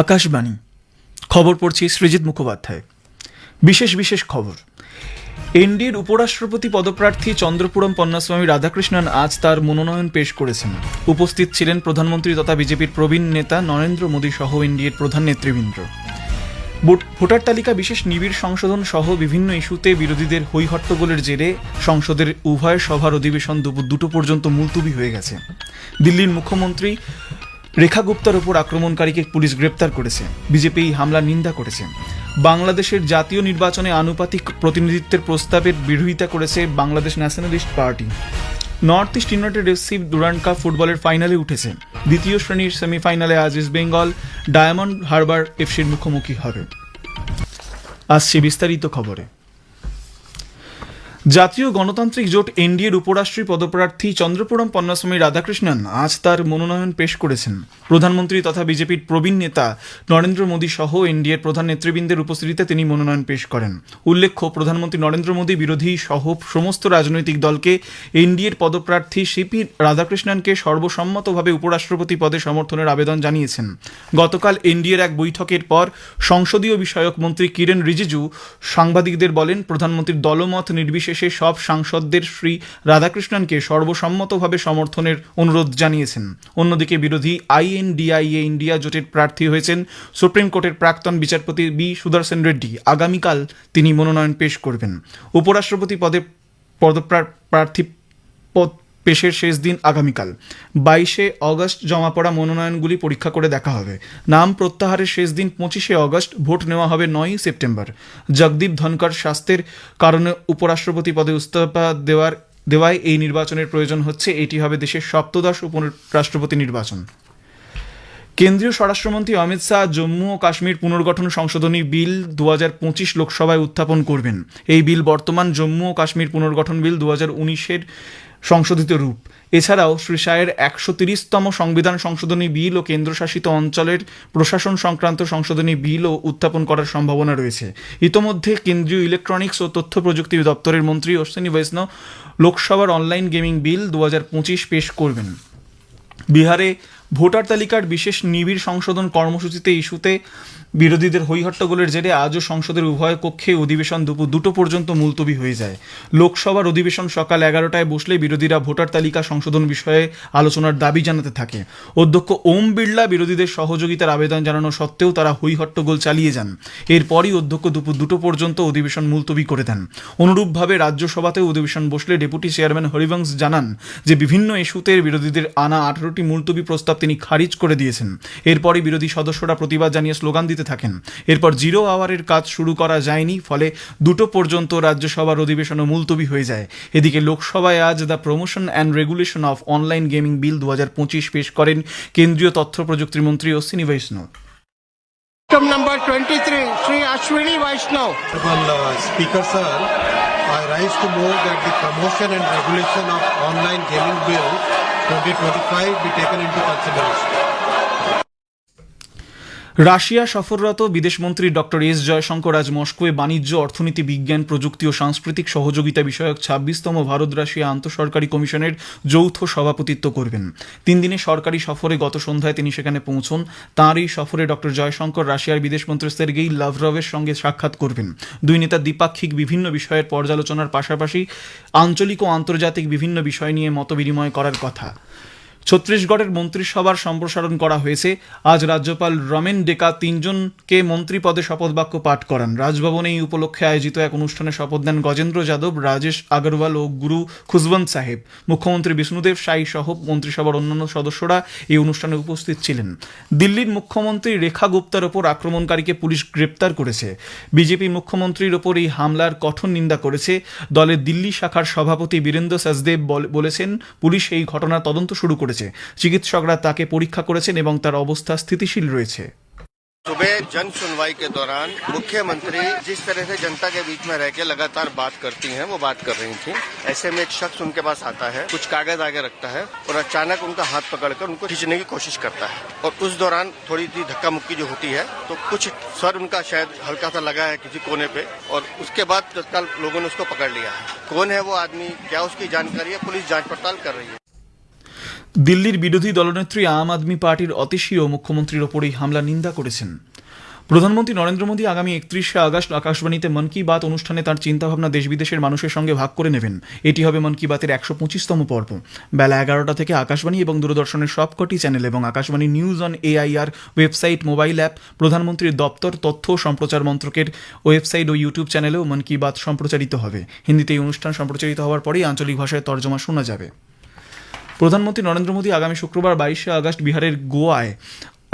আকাশবাণী। খবর পড়ছি সৃজিত মুখোপাধ্যায়। বিশেষ বিশেষ খবর। এনডিএর উপরাষ্ট্রপতি পদপ্রার্থী চন্দ্রপুরম পন্নাস্বামী রাধাকৃষ্ণন আজ তার মনোনয়ন পেশ করেছেন। উপস্থিত ছিলেন প্রধানমন্ত্রী তথা বিজেপির প্রবীণ নেতা নরেন্দ্র মোদী সহ এনডিএর প্রধান নেতৃবৃন্দ। ভোটার তালিকা বিশেষ নিবিড় সংশোধন সহ বিভিন্ন ইস্যুতে বিরোধীদের হৈহট্টগোলের জেরে সংসদের উভয় সভার অধিবেশন দুপুর দুটো পর্যন্ত মুলতুবি হয়ে গেছে। দিল্লির মুখ্যমন্ত্রী রেখা গুপ্তার ওপর আক্রমণকারীকে পুলিশ গ্রেপ্তার করেছে। বিজেপি এই হামলার নিন্দা করেছে। বাংলাদেশের জাতীয় নির্বাচনে আনুপাতিক প্রতিনিধিত্বের প্রস্তাবের বিরোধিতা করেছে Bangladesh nationalist party. North East United FC Durand cup ফুটবলের ফাইনালে উঠেছে। দ্বিতীয় শ্রেণির সেমিফাইনালে আজ ইস্ট বেঙ্গল ডায়মন্ড হারবার এফসির মুখোমুখি হবে। আসছে বিস্তারিত খবরে। জাতীয় গণতান্ত্রিক জোট এনডিএর উপরাষ্ট্রী পদপ্রার্থী চন্দ্রপুরম পন্নাস্বামী রাধাকৃষ্ণন আজ তার মনোনয়ন পেশ করেছেন। প্রধানমন্ত্রী তথা বিজেপির প্রবীণ নেতা নরেন্দ্র মোদী সহ এনডিএর প্রধান নেতৃবৃন্দের উপস্থিতিতে তিনি মনোনয়ন পেশ করেন। উল্লেখ্য, প্রধানমন্ত্রী নরেন্দ্র মোদী বিরোধী সহ সমস্ত রাজনৈতিক দলকে এনডিএর পদপ্রার্থী সিপি রাধাকৃষ্ণনকে সর্বসম্মতভাবে উপরাষ্ট্রপতি পদে সমর্থনের আবেদন জানিয়েছেন। গতকাল এনডিএর এক বৈঠকের পর সংসদীয় বিষয়ক মন্ত্রী কিরেন রিজিজু সাংবাদিকদের বলেন, প্রধানমন্ত্রীর দলমত নির্বিশেষে সব সাংসদদের শ্রী রাধাকৃষ্ণনকে সর্বসম্মতভাবে সমর্থনের অনুরোধ জানিয়েছেন। অন্যদিকে বিরোধী আইএনডিআইএ ইন্ডিয়া জোটের প্রার্থী হয়েছেন সুপ্রিম কোর্টের প্রাক্তন বিচারপতি বি সুদর্শন রেড্ডি। আগামীকাল তিনি মনোনয়ন পেশ করবেন। উপরাষ্ট্রপতি পদে পদপ্রা- প্রার্থী পদ পেশের শেষ দিন আগামীকাল। বাইশে অগস্ট জমা পড়া মনোনয়নগুলি পরীক্ষা করে দেখা হবে। নাম প্রত্যাহারের শেষ দিন পঁচিশে অগস্ট, ভোট নেওয়া হবে নয়ই সেপ্টেম্বর। জগদীপ ধনকর স্বাস্থ্যের কারণে উপরাষ্ট্রপতি পদে ইস্তফা দেওয়ার দেওয়ায় এই নির্বাচনের প্রয়োজন হচ্ছে। এটি হবে দেশের সপ্তদশ উপরাষ্ট্রপতি নির্বাচন। কেন্দ্রীয় স্বরাষ্ট্রমন্ত্রী অমিত শাহ জম্মু ও কাশ্মীর পুনর্গঠন সংশোধনী বিল দু লোকসভায় উত্থাপন করবেন। এই বিল বর্তমান জম্মু ও কাশ্মীর পুনর্গঠন বিল দু হাজার সংশোধিত রূপ। এছাড়াও শ্রী শাহের একশো তিরিশতম সংবিধান সংশোধনী বিল ও কেন্দ্রশাসিত অঞ্চলের প্রশাসন সংক্রান্ত সংশোধনী বিলও উত্থাপন করার সম্ভাবনা রয়েছে। ইতোমধ্যে কেন্দ্রীয় ইলেকট্রনিক্স ও তথ্য প্রযুক্তি দপ্তরের মন্ত্রী অশ্বিনী বৈষ্ণব লোকসভার অনলাইন গেমিং বিল দু হাজার পঁচিশ পেশ করবেন। বিহারে ভোটার তালিকার বিশেষ নিবিড় সংশোধন কর্মসূচিতে ইস্যুতে বিরোধীদের হৈহট্টগোলের জেরে আজও সংসদের উভয় কক্ষে অধিবেশন দুপুর দুটো পর্যন্ত মুলতবি হয়ে যায়। লোকসভার অধিবেশন সকাল এগারোটায় বসলে বিরোধীরা ভোটার তালিকা সংশোধন বিষয়ে আলোচনার দাবি জানাতে থাকে। অধ্যক্ষ ওম বিড়লা বিরোধীদের সহযোগিতার আবেদন জানানো সত্ত্বেও তারা হৈহট্টগোল চালিয়ে যান। এরপরই অধ্যক্ষ দুপুর দুটো পর্যন্ত অধিবেশন মুলতবি করে দেন। অনুরূপভাবে রাজ্যসভাতেও অধিবেশন বসলে ডেপুটি চেয়ারম্যান হরিবংশ জানান যে, বিভিন্ন ইস্যুতে বিরোধীদের আনা আঠারোটি মুলতবি প্রস্তাব তিনি খারিজ করে দিয়েছেন। এরপরই বিরোধী সদস্যরা প্রতিবাদ জানিয়ে স্লোগান দিতে থাকেন এরপর জিরো আওয়ারের কাজ শুরু করা যায়নি ফলে দুটো পর্যন্ত রাজ্যসভার অধিবেশনও মুলতবি হয়ে যায় এদিকে লোকসভায় আজ the promotion and regulation of online gaming bill দু পেশ করেন কেন্দ্রীয় তথ্য প্রযুক্তি মন্ত্রী অশ্বিনী বৈষ্ণব Item number 23, Sri Ashwini Vaishnav. Honorable uh, Speaker Sir, I rise to move that the promotion and regulation of online gaming bill 2025 be taken into consideration. Russia সফররত বিদেশমন্ত্রী ডক্টর এস জয়শঙ্কর আজ মস্কোয় বাণিজ্য, অর্থনীতি, বিজ্ঞান, প্রযুক্তি ও সাংস্কৃতিক সহযোগিতা বিষয়ক ছাব্বিশতম ভারত রাশিয়া আন্তঃসরকারি কমিশনের যৌথ সভাপতিত্ব করবেন। তিন দিনের সরকারি সফরে গত সন্ধ্যায় তিনি সেখানে পৌঁছন। তাঁর এই সফরে ডক্টর জয়শঙ্কর রাশিয়ার বিদেশমন্ত্রী সের্গেই লাভরভের সঙ্গে সাক্ষাৎ করবেন। দুই নেতা দ্বিপাক্ষিক বিভিন্ন বিষয়ের পর্যালোচনার পাশাপাশি আঞ্চলিক ও আন্তর্জাতিক বিভিন্ন বিষয় নিয়ে মতবিনিময় করার কথা। ছত্তিশগড়ের মন্ত্রিসভার সম্প্রসারণ করা হয়েছে। আজ রাজ্যপাল রমেন ডেকা তিনজনকে মন্ত্রী পদে শপথ বাক্য পাঠ করান। রাজভবনে এই উপলক্ষে আয়োজিত এক অনুষ্ঠানে শপথ নেন গজেন্দ্র যাদব, রাজেশ আগরওয়াল ও গুরু খুশবন্ত সাহেব। মুখ্যমন্ত্রী বিষ্ণুদেব সাই সহ মন্ত্রিসভার অন্যান্য সদস্যরা এই অনুষ্ঠানে উপস্থিত ছিলেন। দিল্লির মুখ্যমন্ত্রী রেখা গুপ্তার ওপর আক্রমণকারীকে পুলিশ গ্রেপ্তার করেছে। বিজেপি মুখ্যমন্ত্রীর ওপর এই হামলার কঠোর নিন্দা করেছে। দলের দিল্লি শাখার সভাপতি বীরেন্দ্র সাজদেব বল- বলেছেন, পুলিশ এই ঘটনার তদন্ত শুরু করেছে। চিকিৎসকরা তাকে পরীক্ষা করেছেন এবং তার অবস্থা স্থিতিশীল রয়েছে सुबह जन सुनवाई के दौरान मुख्यमंत्री जिस तरह से जनता के बीच में रह के लगातार बात करती हैं वो बात कर रही थी ऐसे में एक शख्स उनके पास आता है कुछ कागज आगे रखता है और अचानक उनका हाथ पकड़कर उनको खींचने की कोशिश करता है और उस दौरान थोड़ी सी धक्का मुक्की जो होती है तो कुछ सर उनका शायद हल्का सा लगा है किसी कोने पे और उसके बाद तत्काल लोगों ने उसको पकड़ लिया है कौन है वो आदमी क्या उसकी जानकारी है पुलिस जांच पड़ताल कर रही है দিল্লির বিরোধী দলনেত্রী আম আদমি পার্টির অতিশীয় মুখ্যমন্ত্রীর ওপরেই হামলা, নিন্দা করেছেন। প্রধানমন্ত্রী নরেন্দ্র মোদী আগামী একত্রিশে আগস্ট আকাশবাণীতে মন কি বাত অনুষ্ঠানে তার চিন্তাভাবনা দেশ বিদেশের মানুষের সঙ্গে ভাগ করে নেবেন। এটি হবে মন কি বাতের একশো পঁচিশতম পর্ব। বেলা এগারোটা থেকে আকাশবাণী এবং দূরদর্শনের সবকটি চ্যানেল এবং Akashvani news on AIR website, mobile app, প্রধানমন্ত্রীর দপ্তর, তথ্য সম্প্রচার মন্ত্রকের ওয়েবসাইট ও ইউটিউব চ্যানেলেও মন কি বাত সম্প্রচারিত হবে। হিন্দিতে এই অনুষ্ঠান সম্প্রচারিত হওয়ার পরেই আঞ্চলিক ভাষায় তর্জমা শোনা যাবে। প্রধানমন্ত্রী নরেন্দ্র মোদী আগামী শুক্রবার বাইশে আগস্ট বিহারের গোয়ায়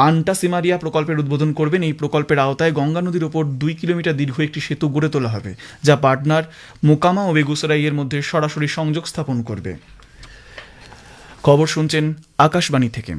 আন্টাসিমারিয়া প্রকল্পের উদ্বোধন করবেন। এই প্রকল্পের আওতায় গঙ্গা নদীর ওপর দুই কিলোমিটার দীর্ঘ একটি সেতু গড়ে তোলা হবে, যা পাটনার মোকামা ও বেগুসরাইয়ের মধ্যে সরাসরি সংযোগ স্থাপন করবে। খবর শুনছেন আকাশবাণী থেকে।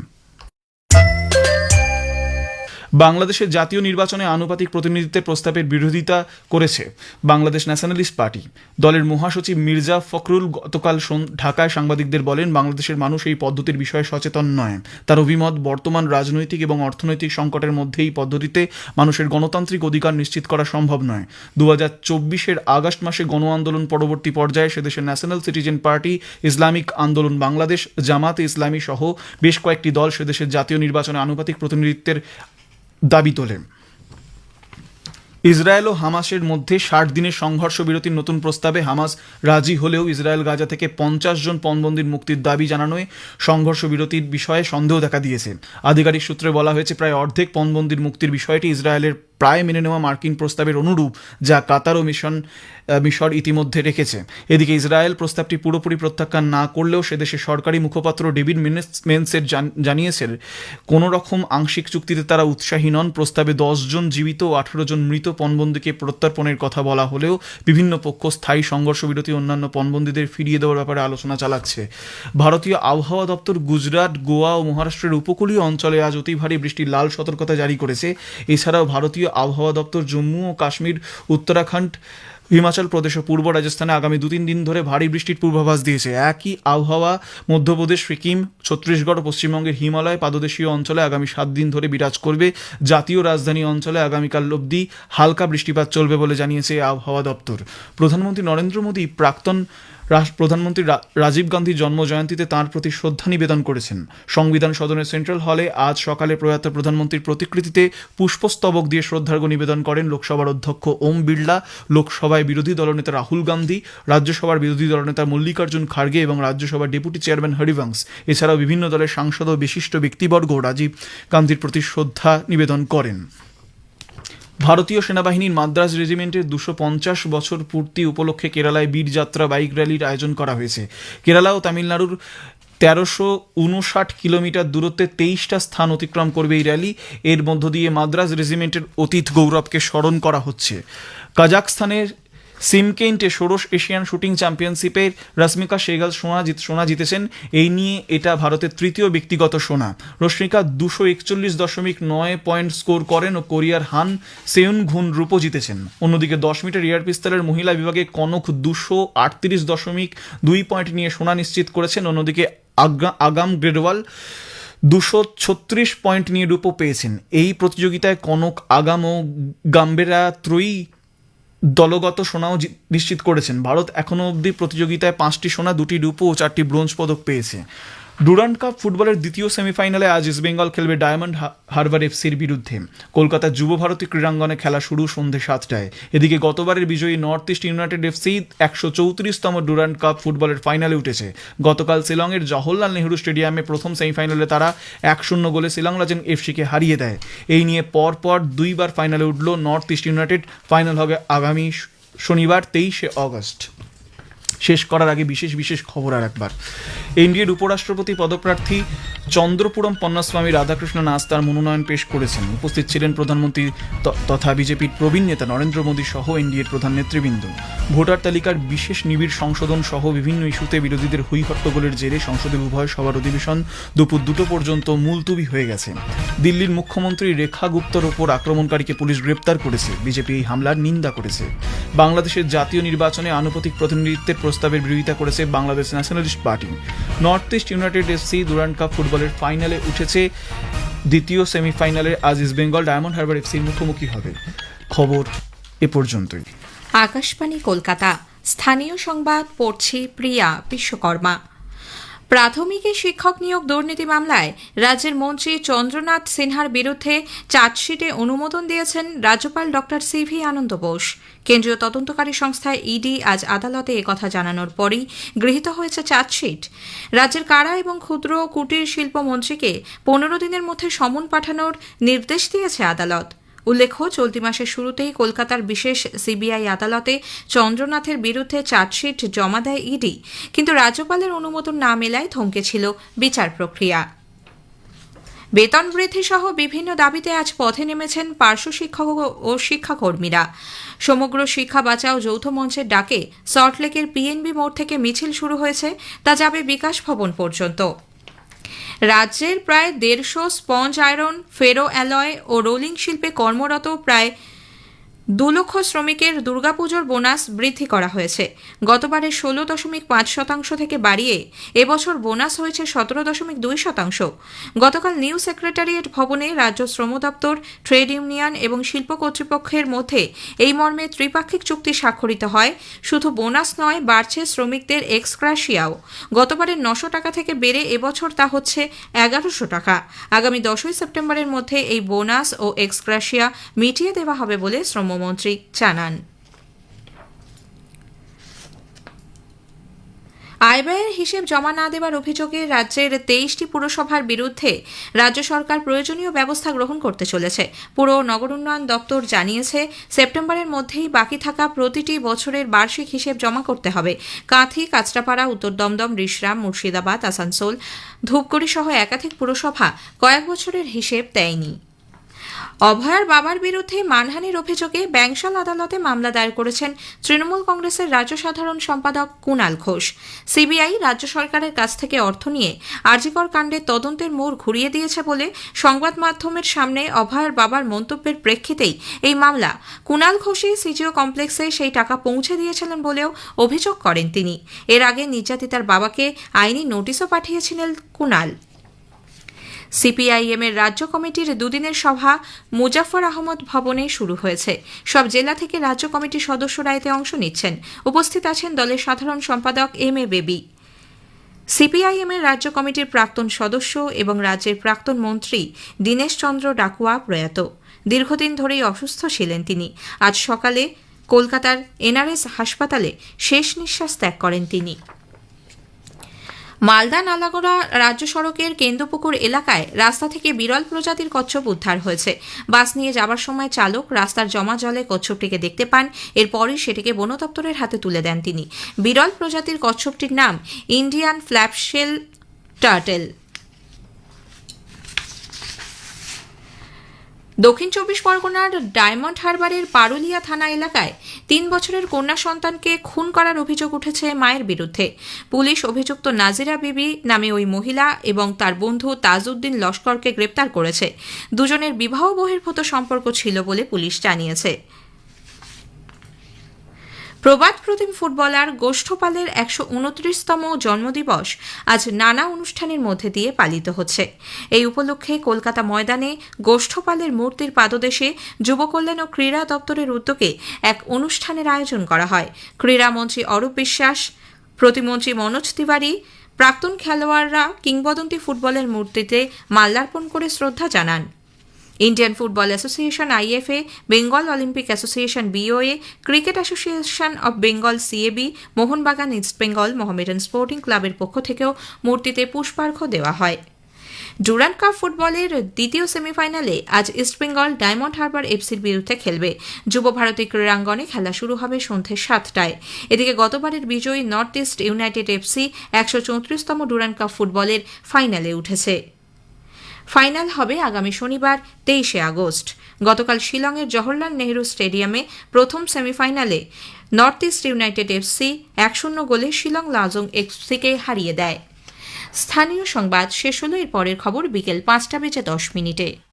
বাংলাদেশের জাতীয় নির্বাচনে আনুপাতিক প্রতিনিধিত্বের প্রস্তাবের বিরোধিতা করেছে বাংলাদেশ ন্যাশনালিস্ট পার্টি। দলের মহাসচিব মির্জা ফখরুল গতকাল ঢাকায় সাংবাদিকদের বলেন, বাংলাদেশের মানুষ এই পদ্ধতির বিষয়ে সচেতন নয়। তার অভিমত, বর্তমান রাজনৈতিক এবং অর্থনৈতিক সংকটের মধ্যে এই পদ্ধতিতে মানুষের গণতান্ত্রিক অধিকার নিশ্চিত করা সম্ভব নয়। দু হাজার চব্বিশের আগস্ট মাসে গণ আন্দোলন পরবর্তী পর্যায়ে সেদেশের ন্যাশনাল সিটিজেন পার্টি, ইসলামিক আন্দোলন বাংলাদেশ, জামাত ইসলামী সহ বেশ কয়েকটি দল সেদেশের জাতীয় নির্বাচনে আনুপাতিক প্রতিনিধিত্বের দাবি তোলেন। ইসরায়েল ও হামাসের মধ্যে ষাট দিনের সংঘর্ষ বিরতির নতুন প্রস্তাবে হামাস রাজি হলেও ইসরায়েল গাজা থেকে পঞ্চাশ জন পণবন্দির মুক্তির দাবি জানানোয় সংঘর্ষ বিরতির বিষয়ে সন্দেহ দেখা দিয়েছে। আধিকারিক সূত্রে বলা হয়েছে, প্রায় অর্ধেক পণবন্দির মুক্তির বিষয়টি ইসরায়েলের প্রায় মেনে নেওয়া মার্কিন প্রস্তাবের অনুরূপ, যা কাতার ও মিশন মিশর ইতিমধ্যে রেখেছে। এদিকে ইসরায়েল প্রস্তাবটি পুরোপুরি প্রত্যাখ্যান না করলেও সেদেশের সরকারি মুখপাত্র ডেভিড মেনেস- মেন্সের জান- জানিয়েছেন, কোনো রকম আংশিক চুক্তিতে তারা উৎসাহী নন। প্রস্তাবে জন জীবিত ও আঠেরো জন মৃত পণবন্দীকে প্রত্যর্পণের কথা বলা হলেও বিভিন্ন পক্ষ স্থায়ী সংঘর্ষ বিরতি অন্যান্য পণবন্দীদের ফিরিয়ে দেওয়ার ব্যাপারে আলোচনা চালাচ্ছে। ভারতীয় আবহাওয়া দপ্তর গুজরাট, গোয়া ও মহারাষ্ট্রের উপকূলীয় অঞ্চলে আজ অতি ভারী বৃষ্টির লাল সতর্কতা জারি করেছে। এছাড়াও ভারতীয় আবহাওয়া দপ্তর জম্মু ও কাশ্মীর, উত্তরাখণ্ড, হিমাচল প্রদেশ ও পূর্ব রাজস্থানে আগামী দু তিন দিন ধরে ভারী বৃষ্টির পূর্বাভাস দিয়েছে। একই আবহাওয়া মধ্যপ্রদেশ, সিকিম, ছত্তিশগড় ও পশ্চিমবঙ্গের হিমালয় পাদদেশীয় অঞ্চলে আগামী সাত দিন ধরে বিরাজ করবে। জাতীয় রাজধানী অঞ্চলে আগামীকাল অবধি হালকা বৃষ্টিপাত চলবে বলে জানিয়েছে আবহাওয়া দপ্তর। প্রধানমন্ত্রী নরেন্দ্র মোদী প্রাক্তন প্রধানমন্ত্রী রাজীব গান্ধীর জন্ম জয়ন্তীতে তাঁর প্রতি শ্রদ্ধা নিবেদন করেছেন। সংবিধান সদনের সেন্ট্রাল হলে আজ সকালে প্রয়াত প্রধানমন্ত্রীর প্রতিকৃতিতে পুষ্পস্তবক দিয়ে শ্রদ্ধার্ঘ্য নিবেদন করেন লোকসভার অধ্যক্ষ ওম বিড়লা, লোকসভায় বিরোধী দলনেতা রাহুল গান্ধী, রাজ্যসভার বিরোধী দলনেতা মল্লিকার্জুন খার্গে এবং রাজ্যসভার ডেপুটি চেয়ারম্যান হরিবংশ। এছাড়াও বিভিন্ন দলের সাংসদ ও বিশিষ্ট ব্যক্তিবর্গ রাজীব গান্ধীর প্রতি শ্রদ্ধা নিবেদন করেন। ভারতীয় সেনাবাহিনীর মাদ্রাজ রেজিমেন্টের দুশো পঞ্চাশ বছর পূর্তি উপলক্ষে কেরালায় বীরযাত্রা বাইক র্যালির আয়োজন করা হয়েছে। কেরালা ও তামিলনাড়ুর তেরোশো উনষাট কিলোমিটার দূরত্বে তেইশটা স্থান অতিক্রম করবে এই র্যালি। এর মধ্য দিয়ে মাদ্রাজ রেজিমেন্টের অতীত গৌরবকে স্মরণ করা হচ্ছে। কাজাকস্তানের সিমকেন্টে ষোড়শ এশিয়ান শুটিং চ্যাম্পিয়নশিপের রশ্মিকা সেগাল সোনা জিত, সোনা জিতেছেন। এই নিয়ে এটা ভারতের তৃতীয় ব্যক্তিগত সোনা। রশ্মিকা দুশো একচল্লিশ দশমিক নয় পয়েন্ট স্কোর করেন ও কোরিয়ার হান সেউন ঘুন রূপো জিতেছেন। অন্যদিকে দশ মিটার এয়ার পিস্তলের মহিলা বিভাগে কনক দুশো আটত্রিশ দশমিক দুই পয়েন্ট নিয়ে সোনা নিশ্চিত করেছেন। অন্যদিকে আগা- আগাম গ্রেডওয়াল দুশো ছত্রিশ পয়েন্ট নিয়ে রূপো পেয়েছেন। এই প্রতিযোগিতায় কনক, আগাম ও গাম্বেরা ত্রয়ী দলগত সোনাও নিশ্চিত করেছেন। ভারত এখনও অবধি প্রতিযোগিতায় পাঁচটি সোনা, দুটি রূপো ও চারটি ব্রোঞ্জ পদক পেয়েছে। ডুরান্ড কাপ ফুটবলের দ্বিতীয় সেমিফাইনালে আজ ইস্টবেঙ্গল খেলবে ডায়মন্ড হারবার এফসির বিরুদ্ধে। কলকাতার যুব ভারতী ক্রীড়াঙ্গনে খেলা শুরু সন্ধে সাতটায়। এদিকে গতবারের বিজয়ী নর্থ ইস্ট ইউনাইটেড এফসি একশো চৌত্রিশতম ডুরান্ড কাপ ফুটবলের ফাইনালে উঠেছে। গতকাল শিলংয়ের জওহরলাল নেহরু স্টেডিয়ামে প্রথম সেমিফাইনালে তারা এক শূন্য গোলে শিলং রাজেন এফসিকে হারিয়ে দেয়। এই নিয়ে পরপর দুইবার ফাইনালে উঠল নর্থ ইস্ট ইউনাইটেড। ফাইনাল হবে আগামী শনিবার তেইশে অগস্ট। শেষ করার আগে বিশেষ বিশেষ খবর আর একবার। এনডিএর উপরাষ্ট্রপতি পদপ্রার্থী চন্দ্রপুরম পন্নাস্বামী রাধাকৃষ্ণন আজ তার মনোনয়ন পেশ করেছেন। উপস্থিত ছিলেন প্রধানমন্ত্রী তথা বিজেপির প্রবীণ নেতা নরেন্দ্র মোদী সহ এনডিএর প্রধান নেতৃবৃন্দ। ভোটার তালিকার বিশেষ নিবিড় সংশোধন সহ বিভিন্ন ইস্যুতে বিরোধীদের হুই হট্টগোলের জেরে সংসদের উভয় সভার অধিবেশন দুপুর দুটো পর্যন্ত মুলতুবি হয়ে গেছে। দিল্লির মুখ্যমন্ত্রী রেখা গুপ্তর ওপর আক্রমণকারীকে পুলিশ গ্রেপ্তার করেছে। বিজেপি এই হামলার নিন্দা করেছে। বাংলাদেশের জাতীয় নির্বাচনে আনুপাতিক প্রতিনিধিত্বের প্রস্তাবের বিরোধিতা করেছে Bangladesh Nationalist Party North East United FC Durand Cup ফুটবলের ফাইনালে উঠেছে। দ্বিতীয় সেমিফাইনালে আজ ইস্ট বেঙ্গল ডায়মন্ড হারবার এফসির মুখোমুখি হবে। খবর এ পর্যন্তই। আকাশবাণী কলকাতা। স্থানীয় সংবাদ পড়ছে প্রিয়া বিশ্বকর্মা। প্রাথমিকে শিক্ষক নিয়োগ দুর্নীতি মামলায় রাজ্যের মন্ত্রী চন্দ্রনাথ সিনহার বিরুদ্ধে চার্জশিটে অনুমোদন দিয়েছেন রাজ্যপাল ডক্টর সিভি আনন্দ বোস। কেন্দ্রীয় তদন্তকারী সংস্থা ইডি আজ আদালতে একথা জানানোর পরই গৃহীত হয়েছে চার্জশিট। রাজ্যের কারা এবং ক্ষুদ্র কুটির শিল্প মন্ত্রীকে পনেরো দিনের মধ্যে সমন পাঠানোর নির্দেশ দিয়েছে আদালত। উল্লেখ্য, চলতি মাসের শুরুতেই কলকাতার বিশেষ সিবিআই আদালতে চন্দ্রনাথের বিরুদ্ধে চার্জশিট জমা দেয় ইডি। কিন্তু রাজ্যপালের অনুমোদন না মেলায় থমকেছিল বিচার প্রক্রিয়া। বেতন বৃদ্ধি সহ বিভিন্ন দাবিতে আজ পথে নেমেছেন পার্শ্ব শিক্ষক ও শিক্ষাকর্মীরা। সমগ্র শিক্ষা বাঁচাও যৌথ মঞ্চের ডাকে সল্টলেকের পিএনবি মোড় থেকে মিছিল শুরু হয়েছে, তা যাবে বিকাশ ভবন পর্যন্ত। রাজ্যের প্রায় দেড়শো স্পঞ্জ আয়রন ফেরো অ্যালয় ও রোলিং শিল্পে কর্মরত প্রায় দু লক্ষ শ্রমিকের দুর্গাপুজোর বোনাস বৃদ্ধি করা হয়েছে। গতবারের ষোলো দশমিক পাঁচ শতাংশ থেকে বাড়িয়ে এবছর বোনাস হয়েছে সতেরো দশমিক দুই শতাংশ। গতকাল নিউ সেক্রেটারিয়েট ভবনে রাজ্য শ্রম দপ্তর, ট্রেড ইউনিয়ন এবং শিল্প কর্তৃপক্ষের মধ্যে এই মর্মে ত্রিপাক্ষিক চুক্তি স্বাক্ষরিত হয়। শুধু বোনাস নয়, বাড়ছে শ্রমিকদের এক্সক্রাশিয়াও গতবারের নশো টাকা থেকে বেড়ে এবছর তা হচ্ছে এগারোশো টাকা। আগামী দশই সেপ্টেম্বরের মধ্যে এই বোনাস ও এক্সক্রাশিয়া মিটিয়ে দেওয়া হবে বলে শ্রমমন্ত্রী জানান। আয়ব্যয়ের হিসেব জমা না দেওয়ার অভিযোগে রাজ্যের তেইশটি পুরসভার বিরুদ্ধে রাজ্য সরকার প্রয়োজনীয় ব্যবস্থা গ্রহণ করতে চলেছে। পুর নগর উন্নয়ন দপ্তর জানিয়েছে, সেপ্টেম্বরের মধ্যেই বাকি থাকা প্রতিটি বছরের বার্ষিক হিসেব জমা করতে হবে। কাঁথি, কাঁচরাপাড়া, উত্তর দমদম রিশরাম মুর্শিদাবাদ, আসানসোল ধূপগুড়ি সহ একাধিক পুরসভা কয়েক বছরের হিসেব দেয়নি। অভয়ার বাবার বিরুদ্ধে মানহানির অভিযোগে ব্যাংশাল আদালতে মামলা দায়ের করেছেন তৃণমূল কংগ্রেসের রাজ্য সাধারণ সম্পাদক কুণাল ঘোষ। সিবিআই রাজ্য সরকারের কাছ থেকে অর্থ নিয়ে আরজিকর কাণ্ডের তদন্তের মোড় ঘুরিয়ে দিয়েছে বলে সংবাদ মাধ্যমের সামনে অভয়ার বাবার মন্তব্যের প্রেক্ষিতেই এই মামলা। কুণাল ঘোষই সিজিও কমপ্লেক্সে সেই টাকা পৌঁছে দিয়েছিলেন বলেও অভিযোগ করেন তিনি। এর আগে নির্যাতিতার বাবাকে আইনি নোটিশও পাঠিয়েছিলেন কুণাল সিপিআইএম এর রাজ্য কমিটির দুদিনের সভা মুজাফর আহমদ ভবনে শুরু হয়েছে। সব জেলা থেকে রাজ্য কমিটির সদস্যরা এতে অংশ নিচ্ছেন। উপস্থিত আছেন দলের সাধারণ সম্পাদক এম এ বেবি। সিপিআইএম এর রাজ্য কমিটির প্রাক্তন সদস্য এবং রাজ্যের প্রাক্তন মন্ত্রী দীনেশ চন্দ্র ডাকুয়া প্রয়াত। দীর্ঘদিন ধরেই অসুস্থ ছিলেন তিনি। আজ সকালে কলকাতার এনআরএস হাসপাতালে শেষ নিঃশ্বাস ত্যাগ করেন তিনি। মালদা নালাগোড়া রাজ্য সড়কের কেন্দ্রপুকুর এলাকায় রাস্তা থেকে বিরল প্রজাতির কচ্ছপ উদ্ধার হয়েছে। বাস নিয়ে যাবার সময় চালক রাস্তার জমা জলে কচ্ছপটিকে দেখতে পান, এরপরই সেটিকে বন দপ্তরের হাতে তুলে দেন তিনি। বিরল প্রজাতির কচ্ছপটির নাম ইন্ডিয়ান ফ্ল্যাপশেল টার্টেল। দক্ষিণ চব্বিশ পরগনার ডায়মন্ড হারবারের পারুলিয়া থানা এলাকায় তিন বছরের কন্যা সন্তানকে খুন করার অভিযোগ উঠেছে মায়ের বিরুদ্ধে। পুলিশ অভিযুক্ত নাজিরা বিবি নামে ওই মহিলা এবং তার বন্ধু তাজউদ্দিন লস্করকে গ্রেপ্তার করেছে। দুজনের বিবাহ বহির্ভূত সম্পর্ক ছিল বলে পুলিশ জানিয়েছে। প্রবাদ প্রতিম ফুটবলার গোষ্ঠপালের একশো উনত্রিশতম জন্মদিবস আজ নানা অনুষ্ঠানের মধ্যে দিয়ে পালিত হচ্ছে। এই উপলক্ষে কলকাতা ময়দানে গোষ্ঠপালের মূর্তির পাদদেশে যুব কল্যাণ ও ক্রীড়া দপ্তরের উদ্যোগে এক অনুষ্ঠানের আয়োজন করা হয়। ক্রীড়ামন্ত্রী অরূপ বিশ্বাস, প্রতিমন্ত্রী মনোজ তিওয়ারি, প্রাক্তন খেলোয়াড়রা কিংবদন্তি ফুটবলের মূর্তিতে মাল্যার্পণ করে শ্রদ্ধা জানান। Indian Football Association IFA Bengal Olympic Association BOA Cricket Association of Bengal CAB Mohun Bagan East Bengal Mohammedan Sporting ক্লাবের পক্ষ থেকেও মূর্তিতে পুষ্পার্ঘ্য দেওয়া হয়। ডুরান্ড কাপ ফুটবলের দ্বিতীয় সেমিফাইনালে আজ ইস্টবেঙ্গল ডায়মন্ড হারবার এফসির বিরুদ্ধে খেলবে। যুব ভারতী ক্রীড়াঙ্গনে খেলা শুরু হবে সন্ধ্যে সাতটায়। এদিকে গতবারের বিজয়ী নর্থ ইস্ট ইউনাইটেড এফসি একশো চৌত্রিশতম ডুরান্ড কাপ ফুটবলের ফাইনালে উঠেছে। ফাইনাল হবে আগামী শনিবার, তেইশে আগস্ট। গতকাল শিলংয়ের জওহরলাল নেহরু স্টেডিয়ামে প্রথম সেমিফাইনালে নর্থ ইস্ট ইউনাইটেড এফসি এক শূন্য গোলে শিলং লাজং এফসিকে হারিয়ে দেয়। স্থানীয় সংবাদ শেষ হলো এর পরের খবর বিকেল পাঁচটা বেজে দশ মিনিটে।